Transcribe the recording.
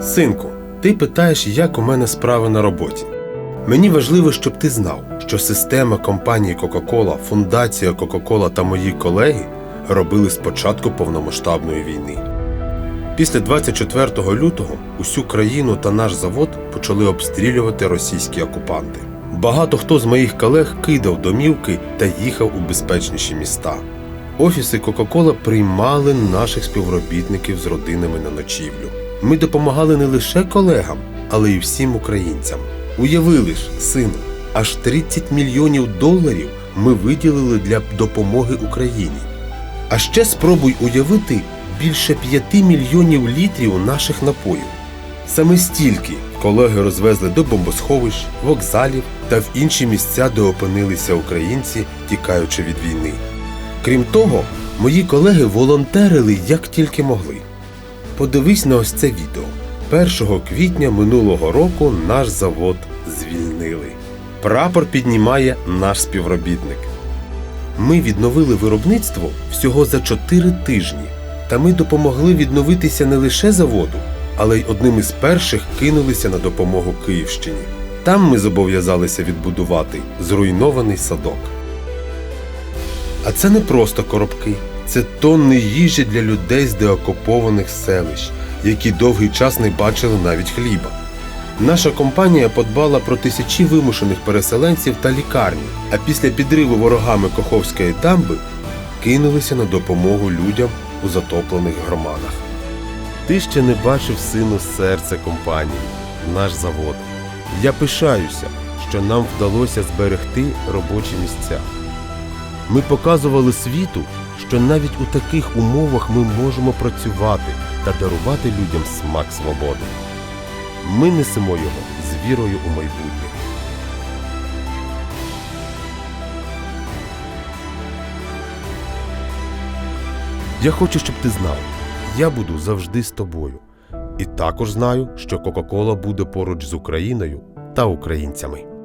Синку, ти питаєш, як у мене справи на роботі. Мені важливо, щоб ти знав, що система компанії Coca-Cola, фундація Coca-Cola та мої колеги робили з початку повномасштабної війни. Після 24 лютого усю країну та наш завод почали обстрілювати російські окупанти. Багато хто з моїх колег кидав домівки та їхав у безпечніші міста. Офіси Coca-Cola приймали наших співробітників з родинами на ночівлю. Ми допомагали не лише колегам, але й всім українцям. Уявили ж, сину, аж 30 мільйонів доларів ми виділили для допомоги Україні. А ще спробуй уявити більше 5 мільйонів літрів наших напоїв. Саме стільки колеги розвезли до бомбосховищ, вокзалів та в інші місця, де опинилися українці, тікаючи від війни. Крім того, мої колеги волонтерили як тільки могли. Подивись на ось це відео. 1 квітня минулого року наш завод звільнили. Прапор піднімає наш співробітник. Ми відновили виробництво всього за 4 тижні, та ми допомогли відновитися не лише заводу, але й одним із перших кинулися на допомогу Київщині. Там ми зобов'язалися відбудувати зруйнований садок. А це не просто коробки, це тонни їжі для людей з деокупованих селищ, які довгий час не бачили навіть хліба. Наша компанія подбала про тисячі вимушених переселенців та лікарні, а після підриву ворогами Коховської дамби кинулися на допомогу людям у затоплених громадах. Ти ще не бачив сину серце компанії, наш завод. Я пишаюся, що нам вдалося зберегти робочі місця. Ми показували світу, що навіть у таких умовах ми можемо працювати та дарувати людям смак свободи. Ми несемо його з вірою у майбутнє. Я хочу, щоб ти знав, я буду завжди з тобою. І також знаю, що Кока-Кола буде поруч з Україною та українцями.